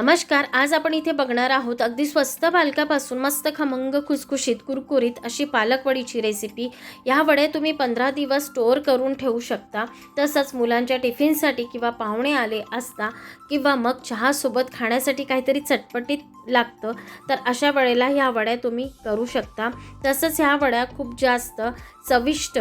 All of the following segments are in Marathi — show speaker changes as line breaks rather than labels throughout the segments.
नमस्कार आज आपण इथे बघणार आहोत अगदी स्वस्त पालकापासून मस्त खमंग खुसखुशीत कुरकुरीत अशी पालकवडीची रेसिपी ह्या वड्या तुम्ही पंधरा दिवस स्टोअर करून ठेवू शकता. तसंच मुलांच्या टिफिनसाठी किंवा पाहुणे आले असता किंवा मग चहासोबत खाण्यासाठी काहीतरी चटपटीत लागतं तर अशा वेळेला ह्या वड्या तुम्ही करू शकता. तसंच ह्या वड्या खूप जास्त चविष्ट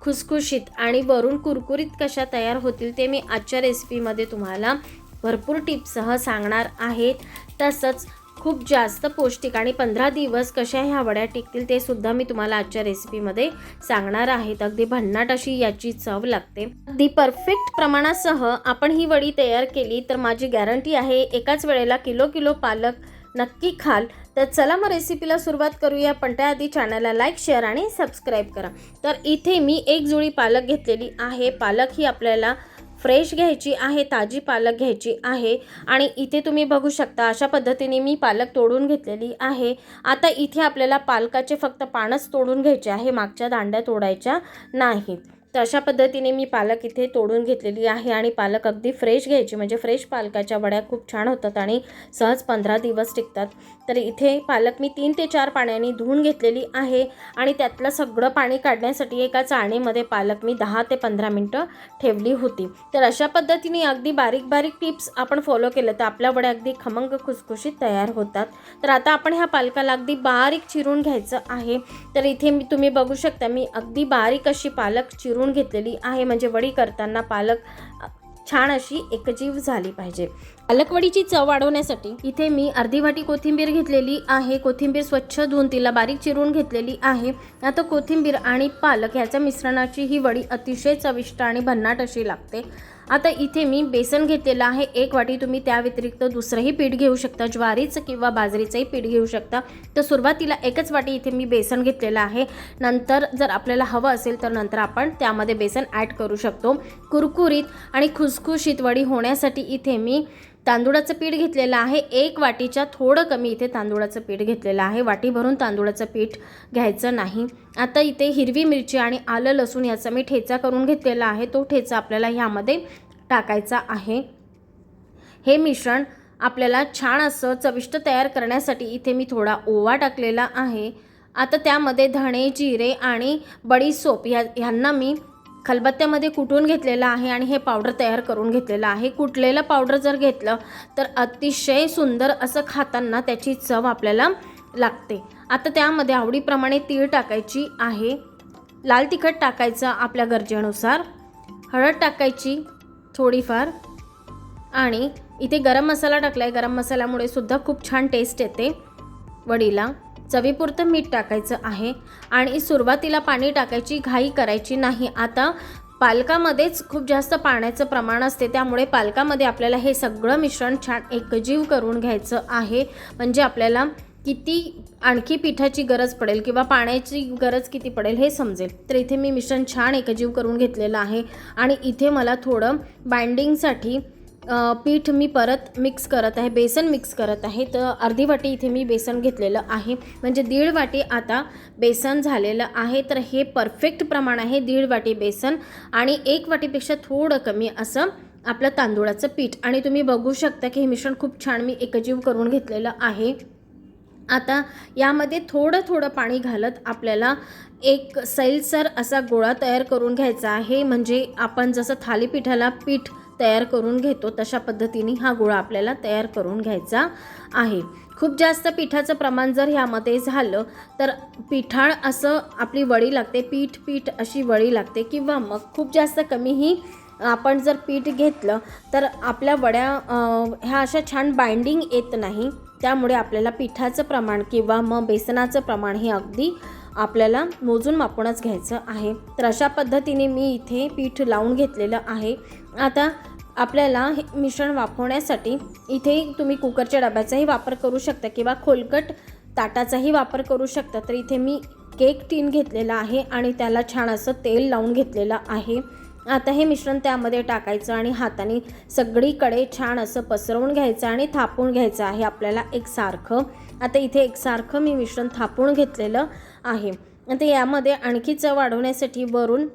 खुसखुशीत आणि वरून कुरकुरीत कशा तयार होतील ते मी आजच्या रेसिपीमध्ये तुम्हाला भरपूर टिप्ससह सांगणार आहेत. तसंच खूप जास्त पौष्टिक आणि पंधरा दिवस कशा ह्या वड्या टिकतील ते सुद्धा मी तुम्हाला आजच्या रेसिपीमध्ये सांगणार आहेत. अगदी भन्नाट अशी याची चव लागते. अगदी परफेक्ट प्रमाणासह आपण ही वडी तयार केली तर माझी गॅरंटी आहे एकाच वेळेला किलो किलो पालक नक्की खाल. तर चला मग रेसिपीला सुरुवात करूया. पण त्याआधी चॅनलला लाईक शेअर आणि सबस्क्राईब करा. तर इथे मी एक जुळी पालक घेतलेली आहे. पालक ही आपल्याला फ्रेश घ्यायची आहे ताजी पालक घ्यायची आहे आणि इथे तुम्ही बघू शकता अशा पद्धतीने मी पालक तोडून घेतलेली आहे. आता इथे आपल्याला पालकाचे फक्त पानच तोडून घ्यायचे आहे मागच्या दांड्या तोडायच्या नाहीत. तर अशा पद्धतीने मी पालक इथे तोडून घेतलेली आहे आणि पालक अगदी फ्रेश घ्यायची. म्हणजे फ्रेश पालकाच्या वड्या खूप छान होतात आणि सहज पंधरा दिवस टिकतात. तर इथे पालक मी तीन ते चार पाण्याने धुवून घेतलेली आहे आणि त्यातलं सगळं पाणी काढण्यासाठी एका चाळणीमध्ये पालक मी दहा ते पंधरा मिनटं ठेवली होती. तर अशा पद्धतीने अगदी बारीक बारीक टिप्स आपण फॉलो केलं तर आपल्या वड्या अगदी खमंग खुसखुशीत तयार होतात. तर आता आपण ह्या पालकाला अगदी बारीक चिरून घ्यायचं आहे. तर इथे मी तुम्ही बघू शकता मी अगदी बारीक अशी पालक चिरून घेतलेली आहे. म्हणजे वडी करताना पालक छान अशी एकजीव झाली पाहिजे. पालकवडीची चव वाढवण्यासाठी इथे मी अर्धी वाटी कोथिंबीर घेतलेली आहे. कोथिंबीर स्वच्छ धुवून तिला बारीक चिरून घेतलेली आहे. आता कोथिंबीर आणि पालक ह्याच्या मिश्रणाची ही वडी अतिशय चविष्ट आणि भन्नाट अशी लागते. आता इथे मी बेसन घेतलेलं आहे. एक वाटी तुम्ही त्या व्यतिरिक्त दुसरंही पीठ घेऊ शकता. ज्वारीचं किंवा बाजरीचंही पीठ घेऊ शकता. तर सुरुवातीला एकच वाटी इथे मी बेसन घेतलेलं आहे. नंतर जर आपल्याला हवं असेल तर नंतर आपण त्यामध्ये बेसन ॲड करू शकतो. कुरकुरीत आणि खुसखुशीत वडी होण्यासाठी इथे मी तांदूळाचं पीठ घेतलेलं आहे. एक वाटीच्या थोडं कमी इथे तांदूळाचं पीठ घेतलेलं आहे. वाटी भरून तांदूळाचं पीठ घ्यायचं नाही. आता इथे हिरवी मिरची आणि आलं लसूण याचा मी ठेचा करून घेतलेला आहे. तो ठेचा आपल्याला ह्यामध्ये टाकायचा आहे. हे मिश्रण आपल्याला छान असं चविष्ट तयार करण्यासाठी इथे मी थोडा ओवा टाकलेला आहे. आता त्यामध्ये धणे जिरे आणि बडीसोप ह्या ह्यांना मी खलबत्त्यामध्ये कुटून घेतलेलं आहे आणि हे पावडर तयार करून घेतलेलं आहे. कुटलेलं पावडर जर घेतलं तर अतिशय सुंदर असं खाताना त्याची चव आपल्याला लागते. आता त्यामध्ये आवडीप्रमाणे तीळ टाकायची आहे. लाल तिखट टाकायचं आपल्या गरजेनुसार. हळद टाकायची थोडीफार. आणि इथे गरम मसाला टाकला आहे गरम मसाल्यामुळे सुद्धा खूप छान टेस्ट येते वडीला. चवीपुरतं मीठ टाकायचं आहे आणि सुरुवातीला पाणी टाकायची घाई करायची नाही. आता पालकामध्येच खूप जास्त पाण्याचं प्रमाण असते त्यामुळे पालकामध्ये आपल्याला हे सगळं मिश्रण छान एकजीव करून घ्यायचं आहे. म्हणजे आपल्याला किती आणखी पिठाची गरज पडेल किंवा पाण्याची गरज किती पडेल हे समजेल. तर इथे मी मिश्रण छान एकजीव करून घेतलेलं आहे. आणि इथे मला थोडं बाइंडिंगसाठी पीठ मी परत मिक्स करत आहे बेसन मिक्स करत आहे. तर अर्धी वाटी इथे मी बेसन घेतलेलं आहे. म्हणजे दीड वाटी आता बेसन झालेलं आहे. तर हे परफेक्ट प्रमाण आहे दीड वाटी बेसन आणि एक वाटीपेक्षा थोडं कमी असं आपलं तांदूळाचं पीठ. आणि तुम्ही बघू शकता की हे मिश्रण खूप छान मी एकजीव करून घेतलेलं आहे. आता यामध्ये थोडं थोडं पाणी घालत आपल्याला एक सैलसर असा गोळा तयार करून घ्यायचा आहे. म्हणजे आपण जसं थालीपीठाला पीठ तयार करून घेतो तशा पद्धतीने हा गोळा आपल्याला तयार करून घ्यायचा आहे. खूप जास्त पिठाचं प्रमाण जर ह्यामध्ये झालं तर पिठाळ असं आपली वडी लागते पीठ पीठ अशी वडी लागते किंवा मग खूप जास्त कमीही आपण जर पीठ घेतलं तर आपल्या वड्या ह्या अशा छान बाइंडिंग येत नाही. त्यामुळे आपल्याला पिठाचं प्रमाण किंवा मग बेसनाचं प्रमाण हे अगदी आपल्याला मोजून मापूनच घ्यायचं आहे. तर अशा पद्धतीने मी इथे पीठ लावून घेतलेलं आहे. आता आपल्याला हे मिश्रण वाफवण्यासाठी इथे तुम्ही कुकरच्या डब्याचाही वापर करू शकता किंवा खोलकट ताटाचाही वापर करू शकता. तर इथे मी केक टीन घेतलेला आहे आणि त्याला छान असं तेल लावून घेतलेलं आहे. आता हे मिश्रण त्यामध्ये टाकायचं आणि हाताने सगळीकडे छान असं पसरवून घ्यायचं आणि थापून घ्यायचं आहे आपल्याला एकसारखं आता इथे एकसारखं मी मिश्रण थापून घेतलेलं आहे. आता यामध्ये आणखी चव वाढवण्यासाठी वरून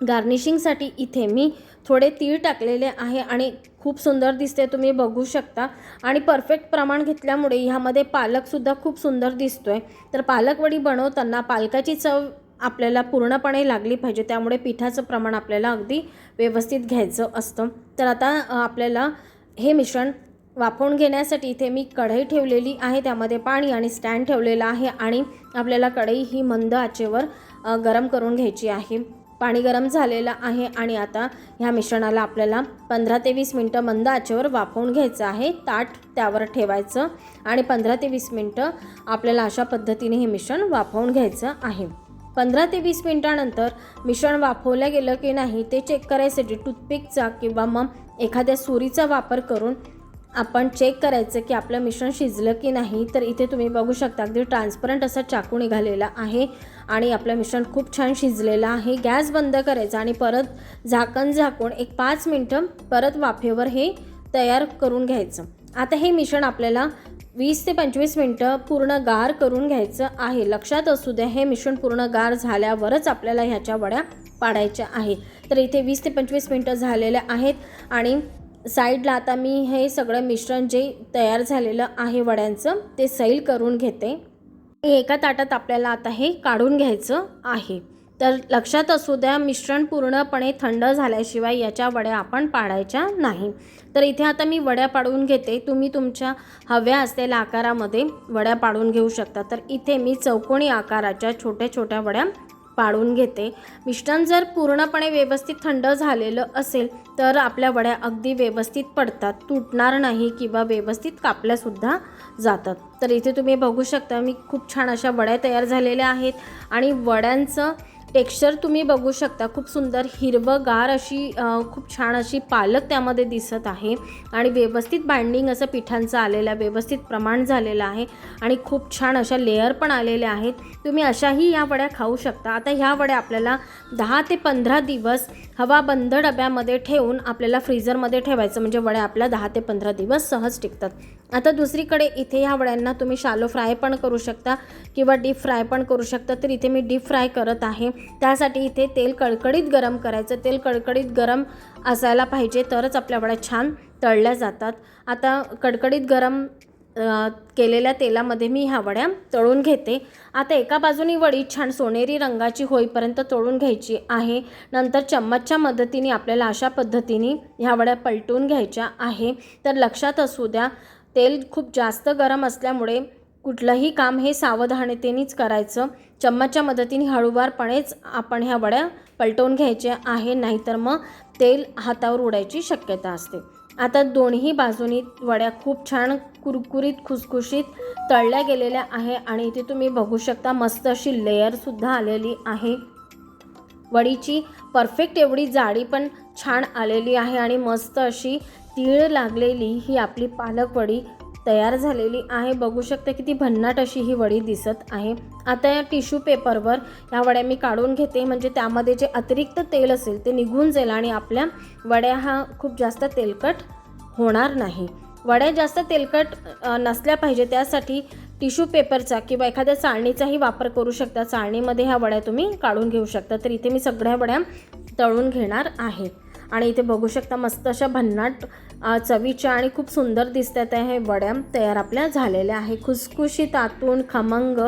गार्निशिंगसाठी इथे मी थोडे तीळ टाकलेले आहे आणि खूप सुंदर दिसते तुम्ही बघू शकता. आणि परफेक्ट प्रमाण घेतल्यामुळे ह्यामध्ये पालकसुद्धा खूप सुंदर दिसतो आहे तर पालकवडी बनवताना पालकाची चव आपल्याला पूर्णपणे लागली पाहिजे. त्यामुळे पिठाचं प्रमाण आपल्याला अगदी व्यवस्थित घ्यायचं असतं. तर आता आपल्याला हे मिश्रण वाफवून घेण्यासाठी इथे मी कढई ठेवलेली आहे. त्यामध्ये पाणी आणि स्टँड ठेवलेला आहे आणि आपल्याला कढई ही मंद आचेवर गरम करून घ्यायची आहे. पाणी गरम झालेलं आहे आणि आता ह्या मिश्रणाला आपल्याला पंधरा ते वीस मिनटं मंद आचेवर वाफवून घ्यायचं आहे. ताट त्यावर ठेवायचं आणि पंधरा ते वीस मिनटं आपल्याला अशा पद्धतीने हे मिश्रण वाफवून घ्यायचं आहे. पंधरा ते वीस मिनटानंतर मिश्रण वाफवलं गेलं की नाही ते चेक करायसाठी टूथपिकचा किंवा मग एखाद्या सुरीचा वापर करून आपण चेक करायचं की आपलं मिश्रण शिजलं की नाही. तर इथे तुम्ही बघू शकता अगदी ट्रान्सपरंट असा चाकू निघालेला आहे आणि आपलं मिश्रण खूप छान शिजलेलं आहे. गॅस बंद करायचा आणि परत झाकण झाकून एक पाच मिनटं परत वाफेवर हे तयार करून घ्यायचं. आता हे मिश्रण आपल्याला वीस ते पंचवीस मिनटं पूर्ण गार करून घ्यायचं आहे. लक्षात असू द्या हे मिश्रण पूर्ण गार झाल्यावरच आपल्याला ह्याच्या वड्या पाडायच्या आहे तर इथे वीस ते पंचवीस मिनटं झालेल्या आहेत आणि साईडला आता मी हे सगळं मिश्रण जे तयार झालेलं आहे वड्यांचं ते सैल करून घेते. एका ताटात आपल्याला आता हे काढून घ्यायचं आहे. तर लक्षात असू द्या मिश्रण पूर्णपणे थंड झाल्याशिवाय याच्या वड्या आपण पाडायच्या नाही. तर इथे आता मी वड्या पाडून घेते. तुम्ही तुमच्या हव्या असलेल्या आकारामध्ये वड्या पाडून घेऊ शकता. तर इथे मी चौकोनी आकाराच्या छोट्या छोट्या वड्या पाडून घेते. मिश्रण जर पूर्णपणे व्यवस्थित थंड झालेलं असेल तर आपल्या वड्या अगदी व्यवस्थित पडतात. तुटणार नाही किंवा व्यवस्थित कापल्यासुद्धा जातात. तर इथे तुम्ही बघू शकता मी खूप छान अशा वड्या तयार झालेल्या आहेत. आणि वड्यांचं टेक्स्चर तुम्ही बघू शकता. खूप सुंदर हिरवंगार अशी खूप छान अशी पालक त्यामध्ये दिसत आहे. आणि व्यवस्थित बाइंडिंग असं पिठांचं आलेलं आहे. व्यवस्थित प्रमाण झालेलं आहे. आणि खूप छान अशा लेअर पण आलेल्या आहेत. तुम्ही अशाही या वड्या खाऊ शकता. आता ह्या वड्या आपल्याला दहा ते पंधरा दिवस हवा बंद डब्यामध्ये ठेवून आपल्याला फ्रीजरमध्ये ठेवायचं म्हणजे वड्या आपल्या दहा ते पंधरा दिवस सहज टिकतात. आता दुसरीकडे इथे ह्या वड्यांना तुम्ही शालो फ्राय पण करू शकता किंवा डीप फ्राय पण करू शकता. तर इथे मी डीप फ्राय करत आहे. त्यासाठी इथे तेल कडकडीत गरम करायचं. तेल कडकडीत गरम असायला पाहिजे तरच आपल्या वड्या छान तळल्या जातात. आता कडकडीत गरम केलेल्या तेलामध्ये मी ह्या वड्या तळून घेते. आता एका बाजूनी वडी छान सोनेरी रंगाची होईपर्यंत तळून घ्यायची आहे. नंतर चम्मचच्या मदतीने आपल्याला अशा पद्धतीने ह्या वड्या पलटून घ्यायच्या आहे. तर लक्षात असू द्या तेल खूप जास्त गरम असल्यामुळे कुठलंही काम हे सावधानतेनेच करायचं. चम्मचच्या मदतीने हळूवारपणेच आपण ह्या वड्या पलटवून घ्यायच्या आहे नाहीतर मग तेल हातावर उडायची शक्यता असते. आता दोन्ही बाजूनी वड्या खूप छान कुरकुरीत खुसखुशीत तळल्या गेलेल्या आहे आणि इथे तुम्ही बघू शकता मस्त अशी लेअरसुद्धा आलेली आहे. वडीची परफेक्ट एवढी जाडी पण छान आलेली आहे आणि मस्त अशी तीळ लागलेली ही आपली पालक वडी तयार झालेली आहे. बघू शकता किती भन्नाट अशी ही वडी दिसत आहे. आता या टिश्यू पेपरवर ह्या वड्या मी काढून घेते. म्हणजे त्यामध्ये जे अतिरिक्त तेल असेल ते निघून जाईल आणि आपल्या वड्या हा खूप जास्त तेलकट होणार नाही. वड्या जास्त तेलकट नसल्या पाहिजे. त्यासाठी टिश्यू पेपरचा किंवा एखाद्या चाळणीचाही वापर करू शकता. चाळणीमध्ये ह्या वड्या तुम्ही काढून घेऊ शकता. तर इथे मी सगळ्या वड्या तळून घेणार आहे. आणि इथे बघू शकता मस्त अशा भन्नाट चवीच्या आणि खूप सुंदर दिसतात आहे हे वड्या. तयार आपल्या झालेल्या आहे. खुसखुशीत आतून खमंग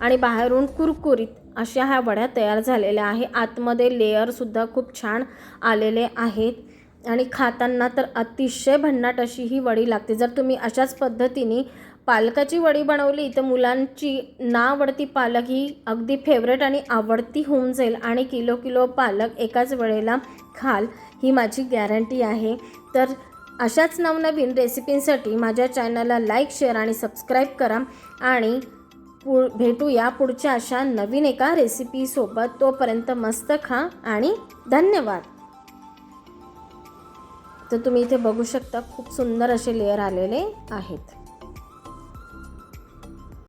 आणि बाहेरून कुरकुरीत अशा ह्या वड्या तयार झालेल्या आहे. आतमध्ये लेअरसुद्धा खूप छान आलेले आहेत. आणि खाताना तर अतिशय भन्नाट अशी ही वडी लागते. जर तुम्ही अशाच पद्धतीने पालकाची वडी बनवली तर मुलांची ना आवडती पालक ही अगदी फेवरेट आणि आवडती होऊन जाईल. आणि किलो किलो पालक एकाच वेळेला खाल ही माझी गॅरंटी आहे. तर अशाच नवनवीन रेसिपींसाठी माझ्या चॅनलला लाईक शेअर आणि सबस्क्राईब करा आणि पु भेटूया पुढच्या अशा नवीन एका रेसिपीसोबत तोपर्यंत मस्त खा आणि धन्यवाद. तर तुम्ही इथे बघू शकता खूप सुंदर असे लेअर आलेले आहेत.